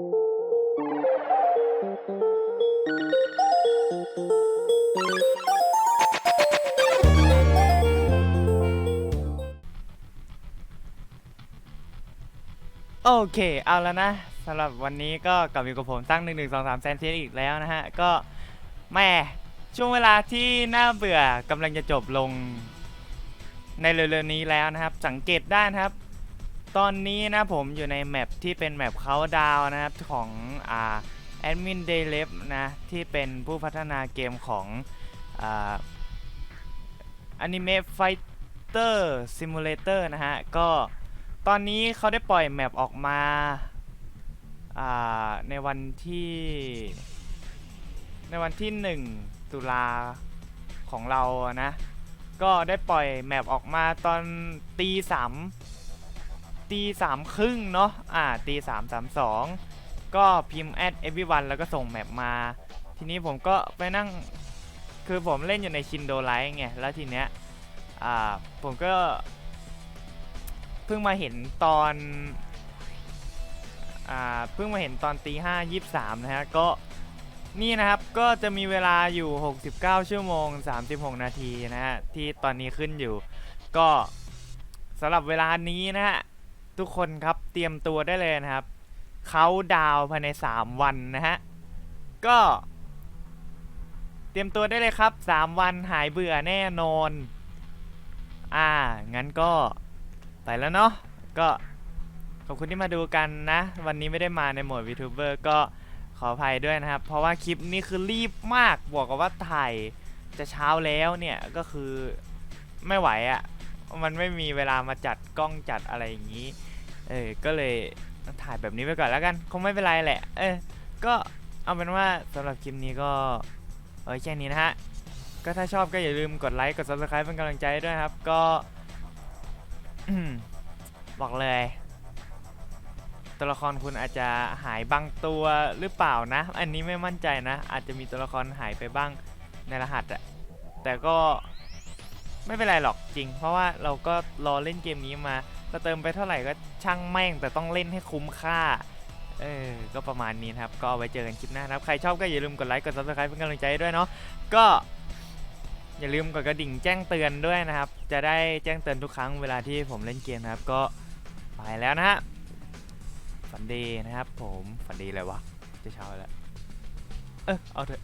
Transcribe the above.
โอเค เอาแล้วนะสำหรับวันนี้ก็กลับอยู่กับผมตั้ง 1 1 2 3แซนเทียอีกแล้วนะฮะ ก็แม่ช่วงเวลาที่น่าเบื่อกำลังจะจบลงในเร็วๆนี้แล้วนะครับ สังเกตได้นะครับ ตอนนี้นะผมอยู่ในแมปที่เป็นแมปเขาดาวนะครับของอ่าแอดมินเดเลฟนะที่เป็นผู้พัฒนาเกมของอ่าอนิเมะไฟเตอร์ซิมูเลเตอร์นะฮะ ก็ตอนนี้เขาได้ปล่อยแมปออกมาในวันที่ ในวันที่ 1 ตุลาของเรานะ ก็ได้ปล่อยแมปออกมาตอนตีสาม ตีสามครึ่งเนาะอ่าตีสามสามสองก็พิมพ์แอด everyone แล้วก็ส่งแมปมา ทีนี้ผมก็ไปนั่ง คือผมเล่นอยู่ในชินโดไลท์ไง แล้วทีเนี้ย อ่า ผมก็ เพิ่งมาเห็นตอน อ่า เพิ่งมาเห็นตอนตีห้ายี่สามนะฮะ ก็ นี่นะครับ ก็จะมีเวลาอยู่ 69 ชั่วโมง 36 นาทีนะฮะ ที่ตอนนี้ขึ้นอยู่ ก็สำหรับเวลานี้นะฮะ ทุกคนครับเตรียมตัวได้เลยนะครับ เขาดาวภายใน 3 วันนะฮะ ก็ เตรียมตัวได้เลยครับ 3 วันหายเบื่อแน่นอน อ่า งั้นก็ไปแล้วเนาะก็ขอบคุณที่มาดูกันนะ วันนี้ไม่ได้มาในโหมด VTuber ก็ขออภัยด้วยนะครับ เพราะว่าคลิปนี้คือรีบมากบอกกับว่าถ่ายจะเช้าแล้วเนี่ยก็คือไม่ไหวอะ่ะ มันไม่มีเวลามาจัดกล้องจัดอะไรอย่างนี้ เออ ก็เลยถ่ายแบบนี้ไปก่อนแล้วกัน คงไม่เป็นไรแหละ เออ ก็เอาเป็นว่าสำหรับคลิปนี้ก็เอาไว้แค่นี้นะฮะ ก็ถ้าชอบก็อย่าลืมกดไลค์ กด subscribe เป็นกำลังใจด้วยครับ ก็บอกเลย ตัวละครคุณอาจจะหายบางตัวหรือเปล่านะ อันนี้ไม่มั่นใจนะ อาจจะมีตัวละครหายไปบ้างในรหัสอะแต่ก็ ไม่เป็นไรหรอกจริง เพราะว่าเราก็รอเล่นเกมนี้มาจะเติมไปเท่าไหร่ก็ช่างแม่งแต่ต้องเล่นให้คุ้มค่า เออ ก็ประมาณนี้นะครับ ก็ไว้เจอกันคลิปหน้าครับ ใครชอบก็อย่าลืมกดไลค์ กด subscribe เป็นกำลังใจด้วยเนาะ ก็ อย่าลืมกดกระดิ่งแจ้งเตือนด้วยนะครับ จะได้แจ้งเตือนทุกครั้งเวลาที่ผมเล่นเกมนะครับ ก็ไปแล้วนะฮะ ฝันดีนะครับ ผม ฝันดีเลยวะ จะเช้าแล้ว เออเอาเถอะ